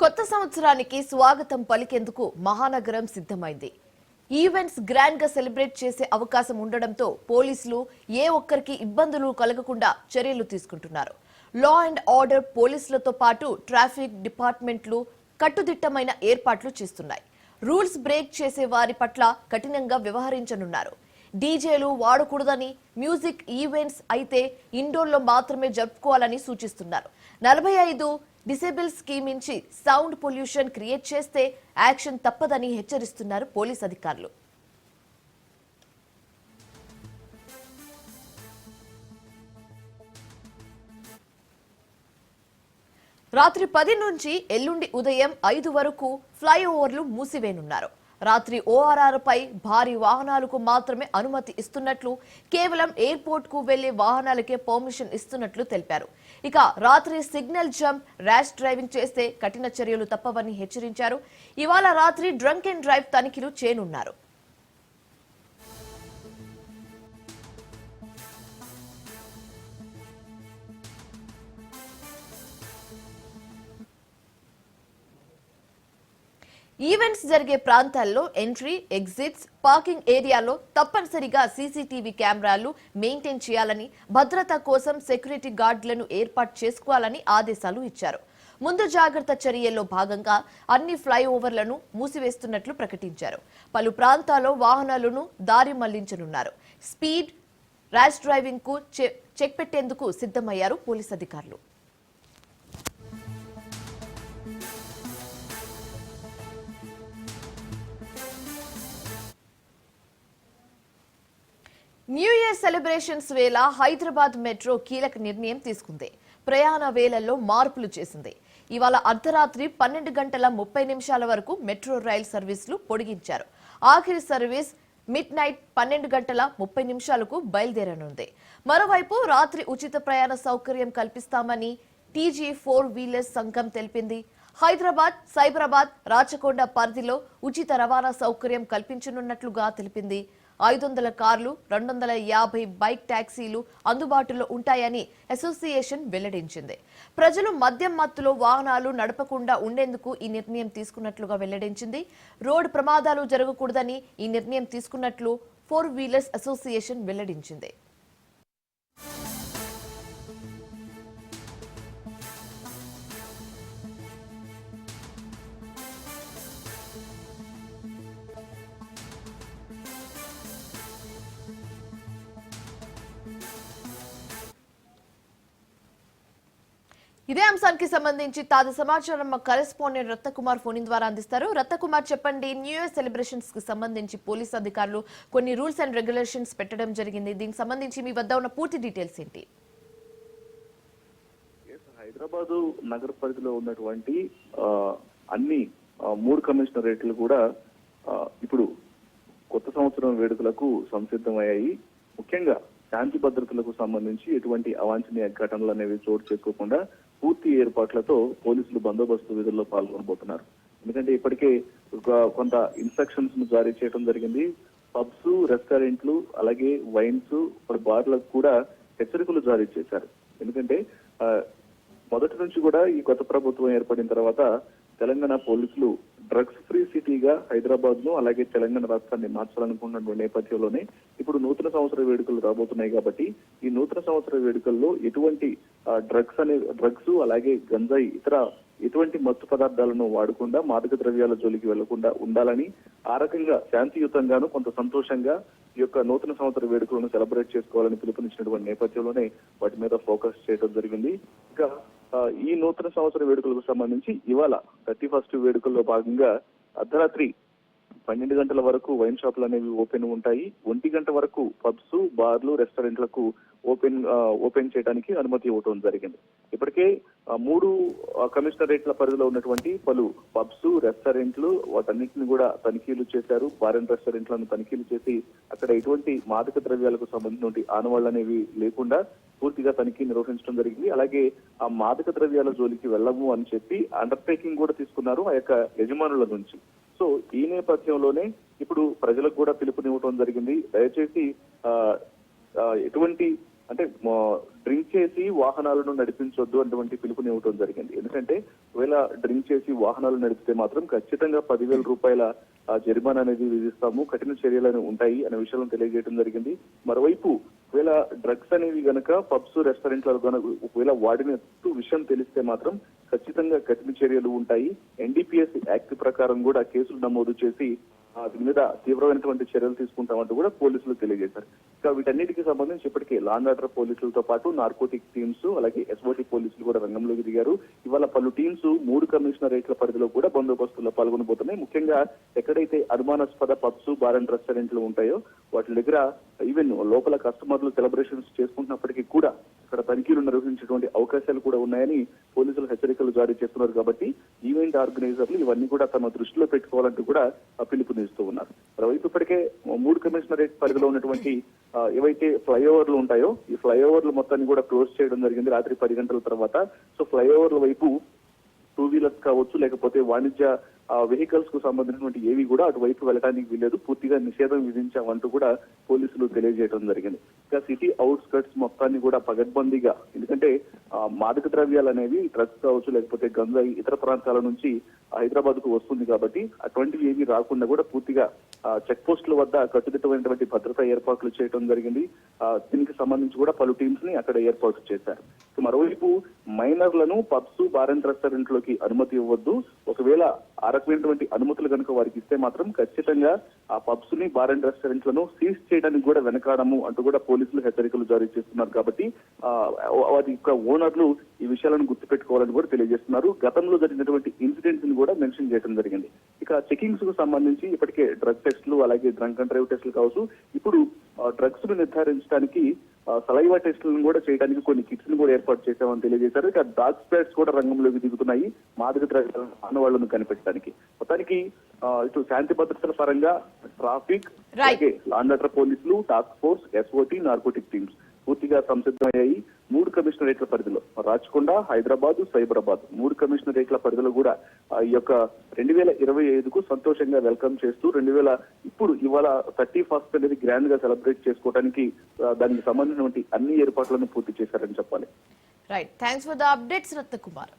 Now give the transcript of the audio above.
కొత్త సంవత్సరానికి స్వాగతం పలికేందుకు మహానగరం సిద్ధమైంది. ఈవెంట్స్ గ్రాండ్గా సెలబ్రేట్ చేసే అవకాశం ఉండడంతో పోలీసులు ఏ ఒక్కరికి ఇబ్బందులు కలగకుండా చర్యలు తీసుకుంటున్నారు. లా అండ్ ఆర్డర్ పోలీసులతో పాటు ట్రాఫిక్ డిపార్ట్మెంట్లు కట్టుదిట్టమైన ఏర్పాట్లు చేస్తున్నాయి. రూల్స్ బ్రేక్ చేసే వారి పట్ల కఠినంగా వ్యవహరించనున్నారు. డీజేలు వాడకూడదని మ్యూజిక్ ఈవెంట్స్ అయితే ఇండోర్లో మాత్రమే జరుపుకోవాలని సూచిస్తున్నారు. నలభై ఐదు డిసేబుల్ స్కీమ్ నుంచి సౌండ్ పొల్యూషన్ క్రియేట్ చేస్తే యాక్షన్ తప్పదని హెచ్చరిస్తున్నారు పోలీస్ అధికారులు. రాత్రి పది నుంచి ఎల్లుండి ఉదయం ఐదు వరకు ఫ్లైఓవర్లు మూసివేనున్నారు. రాత్రి ఓఆర్ఆర్ పై భారీ వాహనాలకు మాత్రమే అనుమతి ఇస్తున్నట్లు కేవలం ఎయిర్పోర్ట్కు వెళ్ళే వాహనాలకే పర్మిషన్ ఇస్తున్నట్లు తెలిపారు. ఇక రాత్రి సిగ్నల్ జంప్ ర్యాష్ డ్రైవింగ్ చేస్తే కఠిన చర్యలు తప్పవని హెచ్చరించారు. ఇవాళ రాత్రి డ్రంక్ అండ్ డ్రైవ్ తనిఖీలు చేయనున్నారు. ఈవెంట్స్ జరిగే ప్రాంతాల్లో ఎంట్రీ ఎగ్జిట్స్ పార్కింగ్ ఏరియాలో తప్పనిసరిగా సీసీటీవీ కెమెరాలు మెయింటైన్ చేయాలని భద్రత కోసం సెక్యూరిటీ గార్డులను ఏర్పాటు చేసుకోవాలని ఆదేశాలు ఇచ్చారు. ముందు జాగ్రత్త చర్యల్లో భాగంగా అన్ని ఫ్లైఓవర్లను మూసివేస్తున్నట్లు ప్రకటించారు. పలు ప్రాంతాల్లో వాహనాలను దారి మళ్ళించనున్నారు. స్పీడ్ ర్యాష్ డ్రైవింగ్కు చెక్ పెట్టేందుకు సిద్ధమయ్యారు పోలీస్ అధికారులు. న్యూ ఇయర్ సెలబ్రేషన్స్ వేళ హైదరాబాద్ మెట్రో కీలక నిర్ణయం తీసుకుంది. ప్రయాణ వేళల్లో మార్పులు చేసింది. ఇవాళ అర్ధరాత్రి పన్నెండు గంటల ముప్పై నిమిషాల వరకు మెట్రో రైల్ సర్వీసులు పొడిగించారు. ఆఖరి సర్వీస్ మిడ్ నైట్ పన్నెండు గంటల ముప్పై నిమిషాలకు బయలుదేరనుంది. మరోవైపు రాత్రి ఉచిత ప్రయాణ సౌకర్యం కల్పిస్తామని టీజీ ఫోర్ వీలర్స్ సంఘం తెలిపింది. హైదరాబాద్ సైబరాబాద్ రాచకొండ పరిధిలో ఉచిత రవాణా సౌకర్యం కల్పించనున్నట్లుగా తెలిపింది. ఐదు వందల కార్లు రెండు వందల యాభై బైక్ ట్యాక్సీలు అందుబాటులో ఉంటాయని అసోసియేషన్ వెల్లడించింది. ప్రజలు మద్యం మత్తులో వాహనాలు నడపకుండా ఉండేందుకు ఈ నిర్ణయం తీసుకున్నట్లుగా వెల్లడించింది. రోడ్డు ప్రమాదాలు జరగకూడదని ఈ నిర్ణయం తీసుకున్నట్లు ఫోర్ వీలర్స్ అసోసియేషన్ వెల్లడించింది. ఇదే అంశానికి సంబంధించి తాజా సమాచారం మా కరెస్పాండెంట్ రత్నకుమార్ ఫోన్ ద్వారా అందిస్తారు. రత్నకుమార్ చెప్పండి న్యూ ఇయర్ సెలబ్రేషన్స్కి సంబంధించి పోలీస్ అధికారులు కొన్ని రూల్స్ అండ్ రెగ్యులేషన్స్ పెట్టడం జరిగింది. దీనికి సంబంధించి మీ వద్ద ఉన్న పూర్తి డీటెయిల్స్ ఏంటి? హైదరాబాద్ హైదరాబాదు నగర పరిధిలో ఉన్నటువంటి అన్ని మూడు కమిషనరేట్లు కూడా ఇప్పుడు కొత్త సంవత్సరం వేడుకలకు సంసిద్ధమయ్యాయి. ముఖ్యంగా శాంతి భద్రతలకు సంబంధించి ఎటువంటి అవాంఛనీయ ఘటనలు అనేవి చోటు చేసుకోకుండా పూర్తి ఏర్పాట్లతో పోలీసులు బందోబస్తు విధుల్లో పాల్గొనబోతున్నారు. ఎందుకంటే ఇప్పటికే ఒక కొంత ఇన్స్ట్రక్షన్స్ జారీ చేయడం జరిగింది. పబ్స్ రెస్టారెంట్లు అలాగే వైన్స్ ఇప్పుడు బార్లకు కూడా హెచ్చరికలు జారీ చేశారు. ఎందుకంటే మొదటి నుంచి కూడా ఈ కొత్త ప్రభుత్వం ఏర్పడిన తర్వాత తెలంగాణ పోలీసులు డ్రగ్స్ ఫ్రీ సిటీగా హైదరాబాద్ను అలాగే తెలంగాణ రాష్ట్రాన్ని మార్చాలనుకున్న నేపథ్యంలోనే ఇప్పుడు నూతన సంవత్సర వేడుకలు రాబోతున్నాయి కాబట్టి ఈ నూతన సంవత్సర వేడుకల్లో ఎటువంటి డ్రగ్స్ అనే డ్రగ్స్ అలాగే గంజాయి ఇతర ఎటువంటి మత్తు పదార్థాలను వాడకుండా మాదక ద్రవ్యాల జోలికి వెళ్ళకుండా ఉండాలని ఆ రకంగా శాంతియుతంగాను కొంత సంతోషంగా ఈ యొక్క నూతన సంవత్సర వేడుకలను సెలబ్రేట్ చేసుకోవాలని పిలుపునిచ్చినటువంటి నేపథ్యంలోనే వాటి మీద ఫోకస్ చేయడం జరిగింది. ఇంకా ఈ నూతన సంవత్సర వేడుకలకు సంబంధించి ఇవాళ థర్టీ ఫస్ట్ వేడుకల్లో భాగంగా అర్ధరాత్రి పన్నెండు గంటల వరకు వైన్ షాపులు అనేవి ఓపెన్ ఉంటాయి. ఒంటి గంట వరకు పబ్స్ బార్లు రెస్టారెంట్లకు ఓపెన్ ఓపెన్ చేయడానికి అనుమతి ఇవ్వడం జరిగింది. ఇప్పటికే మూడు కమిషనరేట్ల పరిధిలో ఉన్నటువంటి పలు పబ్స్ రెస్టారెంట్లు వాటన్నిటిని కూడా తనిఖీలు చేశారు. బార్ అండ్ రెస్టారెంట్లను తనిఖీలు చేసి అక్కడ ఎటువంటి మాదక ద్రవ్యాలకు సంబంధించిన ఆనవాళ్ళు అనేవి లేకుండా పూర్తిగా తనిఖీ నిర్వహించడం జరిగింది. అలాగే ఆ మాదక ద్రవ్యాల జోలికి వెళ్ళము అని చెప్పి అండర్టేకింగ్ కూడా తీసుకున్నారు ఆ యొక్క యజమానుల నుంచి. సో ఈ నేపథ్యంలోనే ఇప్పుడు ప్రజలకు కూడా పిలుపునివ్వడం జరిగింది. దయచేసి ఎటువంటి అంటే డ్రింక్ చేసి వాహనాలను నడిపించొద్దు అటువంటి పిలుపునివ్వడం జరిగింది. ఎందుకంటే ఒకవేళ డ్రింక్ చేసి వాహనాలు నడిపితే మాత్రం ఖచ్చితంగా పదివేల రూపాయల జరిమానా అనేది విధిస్తాము. కఠిన చర్యలు ఉంటాయి అనే విషయాలను తెలియజేయడం జరిగింది. మరోవైపు ఒకవేళ డ్రగ్స్ అనేవి గనక పబ్స్ రెస్టారెంట్లలో గనక ఒకవేళ వాడినట్టు విషయం తెలిస్తే మాత్రం ఖచ్చితంగా కఠిన చర్యలు ఉంటాయి. ఎన్డీపీఎస్ యాక్ట్ ప్రకారం కూడా కేసులు నమోదు చేసి దీని మీద తీవ్రమైనటువంటి చర్యలు తీసుకుంటామంటూ కూడా పోలీసులు తెలియజేశారు. ఇంకా వీటన్నిటికీ సంబంధించి ఇప్పటికే లాండ్ ఆర్డర్ పోలీసులతో పాటు నార్కోటిక్ టీమ్స్ అలాగే ఎస్ఓటి పోలీసులు కూడా రంగంలోకి దిగారు. ఇవాళ పలు టీమ్స్ మూడు కమిషనరేట్ల పరిధిలో కూడా బందోబస్తుల్లో పాల్గొనబోతున్నాయి. ముఖ్యంగా ఎక్కడైతే అనుమానాస్పద పబ్స్ బార్ అండ్ రెస్టారెంట్లు ఉంటాయో వాటి దగ్గర ఈవెన్ లోపల కస్టమర్లు సెలబ్రేషన్స్ చేసుకుంటున్నప్పటికీ కూడా అక్కడ తనిఖీలు నిర్వహించేటువంటి అవకాశాలు కూడా ఉన్నాయని పోలీసులు హెచ్చరికలు జారీ చేస్తున్నారు కాబట్టి ఈవెంట్ ఆర్గనైజర్లు ఇవన్నీ కూడా తమ దృష్టిలో పెట్టుకోవాలంటూ కూడా పిలుపునిస్తూ ఉన్నారు. మరోవైపు ఇప్పటికే మూడు కమిషనరేట్ పరిధిలో ఉన్నటువంటి ఏవైతే ఫ్లైఓవర్లు ఉంటాయో ఈ ఫ్లైఓవర్లు మొత్తాన్ని కూడా క్లోజ్ చేయడం జరిగింది రాత్రి పది గంటల తర్వాత. సో ఫ్లైఓవర్ల వైపు టూ వీలర్స్ కావచ్చు లేకపోతే వాణిజ్య వెహికల్స్కు సంబంధించినటువంటి ఏవి కూడా అటువైపు వెళ్ళడానికి వీలేదు పూర్తిగా నిషేధం విధించామంటూ కూడా పోలీసులు తెలియజేయడం జరిగింది. ఇంకా సిటీ అవుట్స్కట్స్ మొత్తాన్ని కూడా పగడ్బందీగా ఎందుకంటే మాదక ద్రవ్యాలు అనేవి డ్రగ్స్ కావచ్చు లేకపోతే గంజాయి ఇతర ప్రాంతాల నుంచి హైదరాబాద్కు వస్తుంది కాబట్టి అటువంటివి ఏవి రాకుండా కూడా పూర్తిగా చెక్ పోస్టుల వద్ద కట్టుదిట్టమైనటువంటి భద్రతా ఏర్పాట్లు చేయడం జరిగింది. దీనికి సంబంధించి కూడా పలు టీమ్స్ని అక్కడ ఏర్పాటు చేశారు. మరోవైపు మైనర్లను పబ్స్ బార్ అండ్ రెస్టారెంట్లోకి అనుమతి ఇవ్వద్దు. ఒకవేళ ఆ రకమైనటువంటి అనుమతులు కనుక వారికి ఇస్తే మాత్రం ఖచ్చితంగా ఆ పబ్స్ని బార్ అండ్ రెస్టారెంట్లను సీజ్ చేయడానికి కూడా వెనకాడము అంటూ కూడా పోలీసులు హెచ్చరికలు జారీ చేస్తున్నారు కాబట్టి వారి యొక్క ఓనర్లు ఈ విషయాలను గుర్తుపెట్టుకోవాలని కూడా తెలియజేస్తున్నారు. గతంలో జరిగినటువంటి ఇన్సిడెంట్స్ని కూడా మెన్షన్ చేయడం జరిగింది. ఇక చెకింగ్స్కు సంబంధించి ఇప్పటికే డ్రగ్ టెస్టులు అలాగే డ్రంక్ అండ్ డ్రైవ్ టెస్టులు కావచ్చు ఇప్పుడు డ్రగ్స్ను నిర్ధారించడానికి సలైవా టెస్టులను కూడా చేయడానికి కొన్ని కిట్స్ని కూడా ఏర్పాటు చేశామని తెలియజేశారు. ఇక డాగ్ స్పాట్స్ కూడా రంగంలోకి దిగుతున్నాయి. మాదక ద్రవ్యాల ఆనవాళ్ళను కనిపెట్టడానికి. మొత్తానికి ఇటు శాంతి భద్రతల పరంగా ట్రాఫిక్. అలాగే లాండ్ పోలీసులు task force SOT narcotic teams. పూర్తిగా సంసిద్ధమయ్యాయి. మూడు కమిషనరేట్ల పరిధిలో. రాచకొండ హైదరాబాద్ సైబరాబాద్. మూడు కమిషనరేట్ల పరిధిలో కూడా ఈ యొక్క రెండు వేల ఇరవై ఐదుకు సంతోషంగా వెల్కమ్ చేస్తూ రెండు వేల ఇప్పుడు ఇవాళ థర్టీ ఫస్ట్ అనేది గ్రాండ్గా సెలబ్రేట్ చేసుకోవడానికి దానికి సంబంధించినటువంటి అన్ని ఏర్పాట్లను పూర్తి చేశారని చెప్పాలి. Right thanks for the updates Ratnakumar